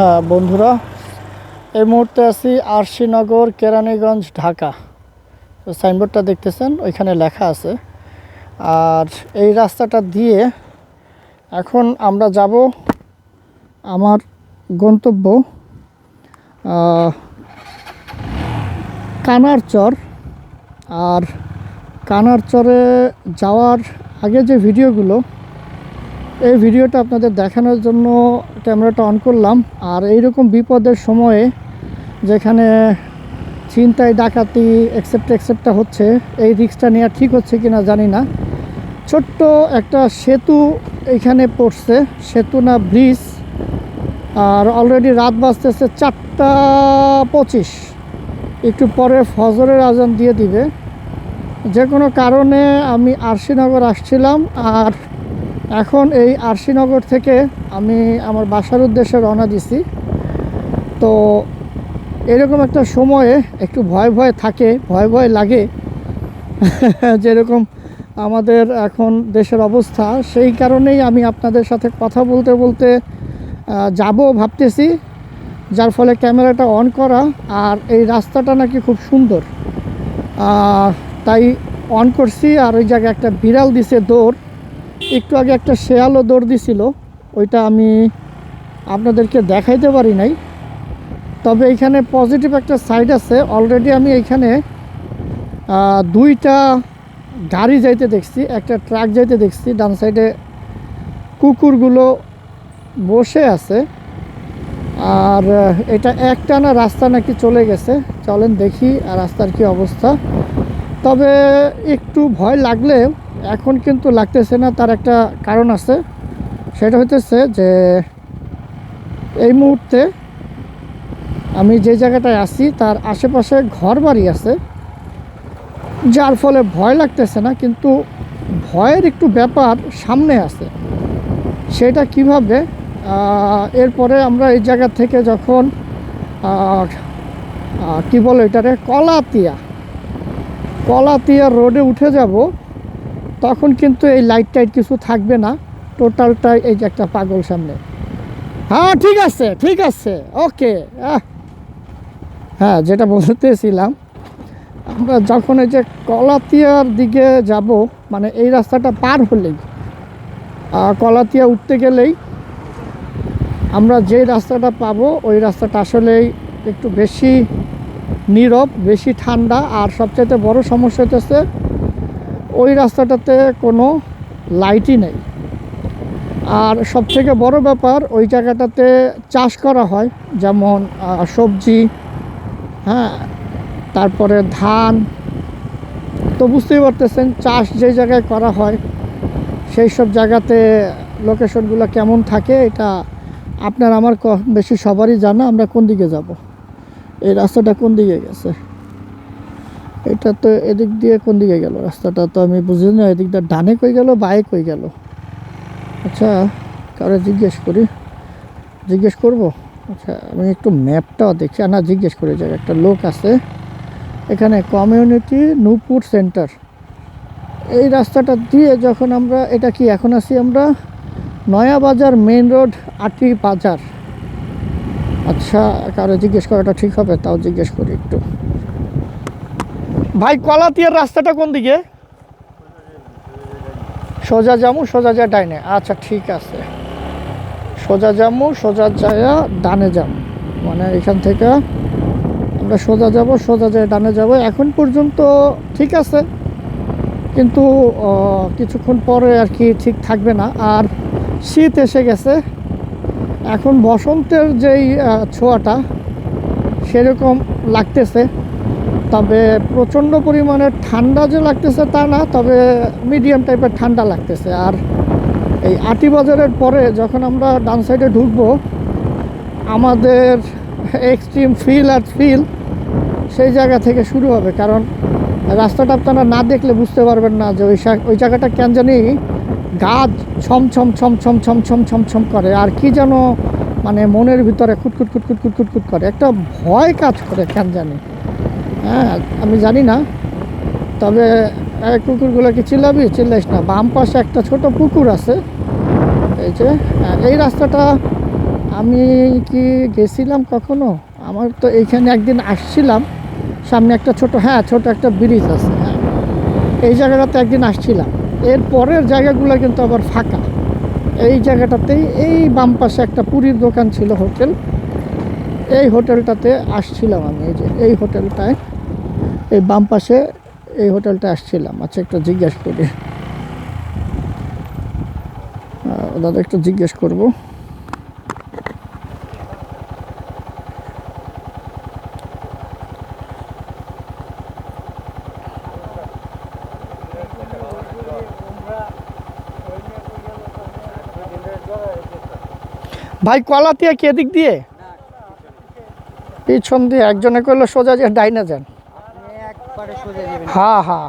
হ্যাঁ বন্ধুরা, এই মুহূর্তে আছি আরশিনগর, কেরানীগঞ্জ, ঢাকা। সাইনবোর্ডটা দেখতেছেন, ওইখানে লেখা আছে। আর এই রাস্তাটা দিয়ে এখন আমরা যাব আমার গন্তব্য কানারচর। আর কানারচরে যাওয়ার আগে যে ভিডিওগুলো এই ভিডিওটা আপনাদের দেখানোর জন্য ক্যামেরাটা অন করলাম। আর এইরকম বিপদের সময়ে যেখানে ছিনতাই, ডাকাতি এক্সেপ্ট এক্সেপ্টটা হচ্ছে, এই রিক্সটা নেওয়া ঠিক হচ্ছে কিনা জানি না। ছোট্ট একটা সেতু এখানে পড়ছে, সেতু না ব্রিজ। আর অলরেডি রাত বাজতেছে চারটা পঁচিশ। একটু পরে ফজরের আজান দিয়ে দিবে। যে কোনো কারণে আমি আরশিনগর আসছিলাম, আর এখন এই আরশিনগর থেকে আমি আমার বাসার উদ্দেশ্যে রওনা দিছি। তো এরকম একটা সময়ে একটু ভয় ভয় থাকে, ভয় ভয় লাগে। যেরকম আমাদের এখন দেশের অবস্থা, সেই কারণেই আমি আপনাদের সাথে কথা বলতে বলতে যাব ভাবতেছি। যার ফলে ক্যামেরাটা অন করা আর এই রাস্তাটা নাকি খুব সুন্দর। তাই অন করছি আর ওই জায়গায় একটা বিড়াল দিছে দৌড়। একটু আগে একটা শেয়ালও দৌড় দিছিল, ওইটা আমি আপনাদেরকে দেখাইতে পারি নাই। তবে এইখানে পজিটিভ একটা সাইড আছে অলরেডি আমি এইখানে দুইটা গাড়ি যাইতে দেখছি, একটা ট্রাক যাইতে দেখছি, ডান সাইডে কুকুরগুলো বসে আছে। আর, এটা একটানা রাস্তা নাকি চলে গেছে, চলেন দেখি রাস্তার কি অবস্থা। তবে একটু ভয় লাগলেও এখন কিন্তু লাগতেছে না, তার একটা কারণ আছে। সেটা হইতেছে যে, এই মুহূর্তে আমি যে জায়গাটায় আছি, তার আশেপাশে ঘর বাড়ি আছে। যার ফলে ভয় লাগতেছে না, কিন্তু ভয়ের একটু ব্যাপার সামনে আছে। সেটা কীভাবে? এরপরে আমরা এই জায়গা থেকে যখন কি বলে এটারে? কলাতিয়া। কলাতিয়া রোডে উঠে যাব। তখন কিন্তু এই লাইট টাইট কিছু থাকবে না। টোটালটাই এই যে একটা পাগল সামনে। হ্যাঁ ঠিক আছে ঠিক আছে ওকে হ্যাঁ যেটা বলতেছিলাম, আমরা যখন এই যে কলাতিয়ার দিকে যাব মানে এই রাস্তাটা পার হলেই কলাতিয়া উঠতে গেলেই আমরা যে রাস্তাটা পাবো, ওই রাস্তাটা আসলেই একটু বেশি নীরব, বেশি ঠান্ডা, আর সবচাইতে বড় সমস্যা হতেছে ওই রাস্তাটাতে কোনো লাইটই নেই। আর সবথেকে বড় ব্যাপার, ওই জায়গাটাতে চাষ করা হয়, যেমন সবজি হ্যাঁ তারপরে ধান। তো বুঝতেই পারতেছেন, চাষ যে জায়গায় করা হয়, সেই সব জায়গাতে লোকেশনগুলো কেমন থাকে, এটা আপনার, আমার বেশি সবারই জানা, আমরা কোন দিকে যাব? এই রাস্তাটা কোন দিকে গেছে? এটা তো এদিক দিয়ে কোন দিকে গেল? রাস্তাটা তো আমি বুঝি না, এদিক দিয়ে ডানে কই গেল, বায়ে কই গেল? আচ্ছা কারও জিজ্ঞেস করি? জিজ্ঞেস করব? আচ্ছা আমি একটু ম্যাপটাও দেখি না, জিজ্ঞেস করি যে একটা লোক আছে। এখানে কমিউনিটি নূপুর সেন্টার। এই রাস্তাটা দিয়ে যখন আমরা, এটা কি এখন আছি আমরা? নয়া বাজার মেন রোড, আটি বাজার। আচ্ছা কারও জিজ্ঞেস করাটা ঠিক হবে? তাও জিজ্ঞেস করি একটু। ভাই, কলাতিয়ার রাস্তাটা কোন দিকে? সোজা জামু, সোজা যায় ডাইনে। আচ্ছা ঠিক আছে। সোজা জামু, সোজা যায় ডানে যাম। মানে এখান থেকে আমরা সোজা যাব, সোজা যায় ডানে যাব। এখন পর্যন্ত ঠিক আছে। কিন্তু কিছুক্ষণ পরে আর কি ঠিক থাকবে না। আর শীত এসে গেছে। এখন বসন্তের যেই ছোঁয়াটা, সেরকম লাগতেছে। তবে প্রচণ্ড পরিমাণে ঠান্ডা যে লাগতেছে তা না, তবে মিডিয়াম টাইপের ঠান্ডা লাগতেছে। আর এই আটি বাজারের পরে যখন আমরা ডান সাইডে ঢুকবো, আমাদের এক্সট্রিম ফিল আর ফিল সেই জায়গা থেকে শুরু হবে। কারণ রাস্তাটা আপনারা না দেখলে বুঝতে পারবেন না যে ওই ওই জায়গাটা কেন জানি গাছ ছম ছম ছম ছম ছম ছম ছম ছম করে। আর কি যেন মানে মনের ভিতরে খুটখুট খুটখুট খুটখুট খুট করে। একটা ভয় কাজ করে কেন জানি। হ্যাঁ আমি জানি না। তবে কুকুরগুলোকে চিল্লাবি? চিল্লাইস না। বাম পাশে একটা ছোট পুকুর আছে। এই যে হ্যাঁ, এই রাস্তাটা আমি কি গেছিলাম কখনো? আমার তো এইখানে একদিন আসছিলাম। সামনে একটা ছোট হ্যাঁ ছোট একটা ব্রিজ আছে হ্যাঁ। এই জায়গাটাতে একদিন আসছিলাম। এর পরের জায়গাগুলো কিন্তু আবার ফাঁকা। এই জায়গাটাতেই এই বাম পাশে একটা পুরীর দোকান ছিল হোটেল। এই হোটেলটাতে আসছিলাম আমি এই যে এই হোটেলটায় এই বাম পাশে এই হোটেলটা আসছিলাম। আচ্ছা একটু জিজ্ঞেস করি। দাদা, একটু জিজ্ঞেস করব। ভাই, কলাতিয়া কি এদিক দিয়ে? পিছন দিয়ে একজনে করল সোজা যে ডাইনা যান। হ্যাঁ হ্যাঁ হ্যাঁ।